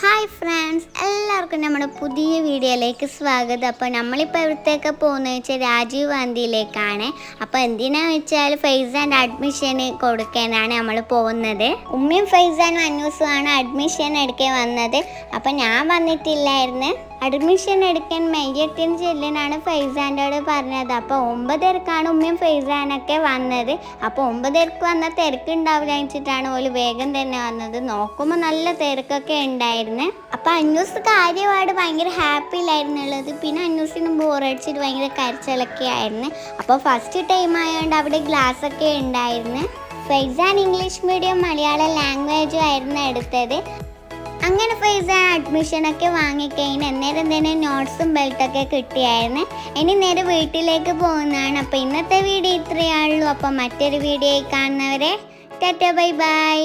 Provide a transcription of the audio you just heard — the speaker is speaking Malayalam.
ഹായ് ഫ്രണ്ട്സ് എല്ലാവർക്കും നമ്മുടെ പുതിയ വീഡിയോയിലേക്ക് സ്വാഗതം. അപ്പോൾ നമ്മളിപ്പോൾ എവിടത്തേക്ക് പോകുന്നത് വെച്ചാൽ രാജീവ് ഗാന്ധിയിലേക്കാണ്. അപ്പോൾ എന്തിനാന്ന് വെച്ചാൽ ഫൈസാന്റെ അഡ്മിഷൻ കൊടുക്കാനാണ് നമ്മൾ പോകുന്നത്. ഉമ്മയും ഫൈസാനും അന്യൂസുമാണ് അഡ്മിഷൻ എടുക്കാൻ വന്നത്. അപ്പോൾ ഞാൻ വന്നിട്ടില്ലായിരുന്നു. അഡ്മിഷൻ എടുക്കാൻ മെയ് എട്ടിന് ചെല്ലിനാണ് ഫൈസാന്റോട് പറഞ്ഞത്. അപ്പോൾ ഒമ്പതരക്കാണ് ഉമ്മയും ഫൈസാനൊക്കെ വന്നത്. അപ്പോൾ ഒമ്പതരക്ക് വന്ന തിരക്കുണ്ടാവില്ല വെച്ചിട്ടാണ് ഓൽ വേഗം തന്നെ വന്നത്. നോക്കുമ്പോൾ നല്ല തിരക്കൊക്കെ ഉണ്ടായിരുന്നു. അപ്പോൾ അന്യൂസ് കാര്യമായിട്ട് ഭയങ്കര ഹാപ്പിയിലായിരുന്നുള്ളത് പിന്നെ അന്യൂസിന് ബോറടിച്ചിട്ട് ഭയങ്കര കരച്ചിലൊക്കെ ആയിരുന്നു. അപ്പോൾ ഫസ്റ്റ് ടൈം ആയതുകൊണ്ട് അവിടെ ഗ്ലാസ് ഒക്കെ ഉണ്ടായിരുന്നു. ഫൈസാൻ ഇംഗ്ലീഷ് മീഡിയം മലയാളം ലാംഗ്വേജും ആയിരുന്നു എടുത്തത്. അങ്ങനെ ഫൈസ അഡ്മിഷനൊക്കെ വാങ്ങിക്കഴിഞ്ഞ് അന്നേരം തന്നെ നോട്ട്സും ബെൽറ്റൊക്കെ കിട്ടിയായിരുന്നു. ഇനി നേരെ വീട്ടിലേക്ക് പോകുന്നതാണ്. അപ്പോൾ ഇന്നത്തെ വീഡിയോ ഇത്രയേ ഉള്ളൂ. അപ്പോൾ മറ്റൊരു വീഡിയോ കാണുന്നവരെ ടാറ്റ ബൈ ബൈ